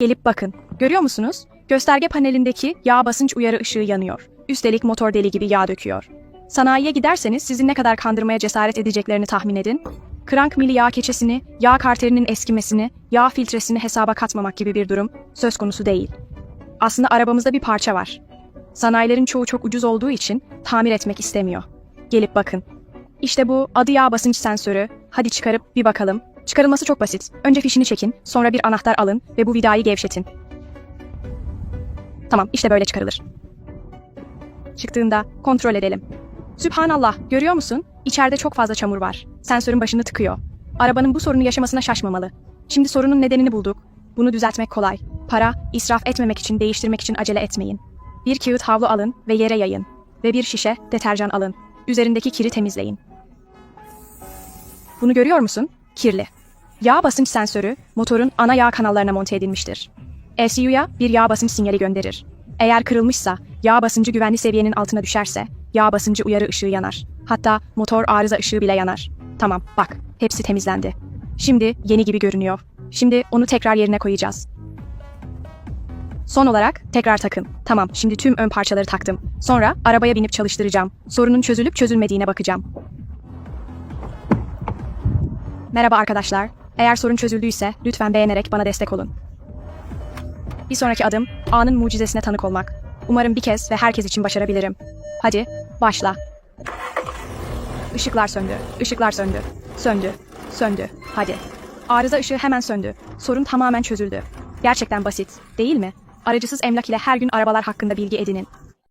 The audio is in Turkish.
Gelip bakın. Görüyor musunuz? Gösterge panelindeki yağ basınç uyarı ışığı yanıyor. Üstelik motor deli gibi yağ döküyor. Sanayiye giderseniz sizin ne kadar kandırmaya cesaret edeceklerini tahmin edin. Krank mili yağ keçesini, yağ karterinin eskimesini, yağ filtresini hesaba katmamak gibi bir durum söz konusu değil. Aslında arabamızda bir parça var. Sanayilerin çoğu çok ucuz olduğu için tamir etmek istemiyor. Gelip bakın. İşte bu adı yağ basınç sensörü. Hadi çıkarıp bir bakalım. Çıkarılması çok basit. Önce fişini çekin, sonra bir anahtar alın ve bu vidayı gevşetin. Tamam, işte böyle çıkarılır. Çıktığında kontrol edelim. Sübhanallah, görüyor musun? İçeride çok fazla çamur var. Sensörün başını tıkıyor. Arabanın bu sorunu yaşamasına şaşmamalı. Şimdi sorunun nedenini bulduk. Bunu düzeltmek kolay. Para, israf etmemek için, değiştirmek için acele etmeyin. Bir kağıt havlu alın ve yere yayın. Ve bir şişe deterjan alın. Üzerindeki kiri temizleyin. Bunu görüyor musun? Kirli. Yağ basınç sensörü motorun ana yağ kanallarına monte edilmiştir. ECU'ya bir yağ basınç sinyali gönderir. Eğer kırılmışsa, yağ basıncı güvenli seviyenin altına düşerse, yağ basıncı uyarı ışığı yanar. Hatta motor arıza ışığı bile yanar. Tamam, bak, hepsi temizlendi. Şimdi yeni gibi görünüyor. Şimdi onu tekrar yerine koyacağız. Son olarak tekrar takın. Tamam, şimdi tüm ön parçaları taktım. Sonra arabaya binip çalıştıracağım. Sorunun çözülüp çözülmediğine bakacağım. Merhaba arkadaşlar. Eğer sorun çözüldüyse lütfen beğenerek bana destek olun. Bir sonraki adım anın mucizesine tanık olmak. Umarım bir kez ve herkes için başarabilirim. Hadi başla. Işıklar söndü. Işıklar söndü. Söndü. Söndü. Hadi. Arıza ışığı hemen söndü. Sorun tamamen çözüldü. Gerçekten basit, değil mi? Aracısız emlak ile her gün arabalar hakkında bilgi edinin.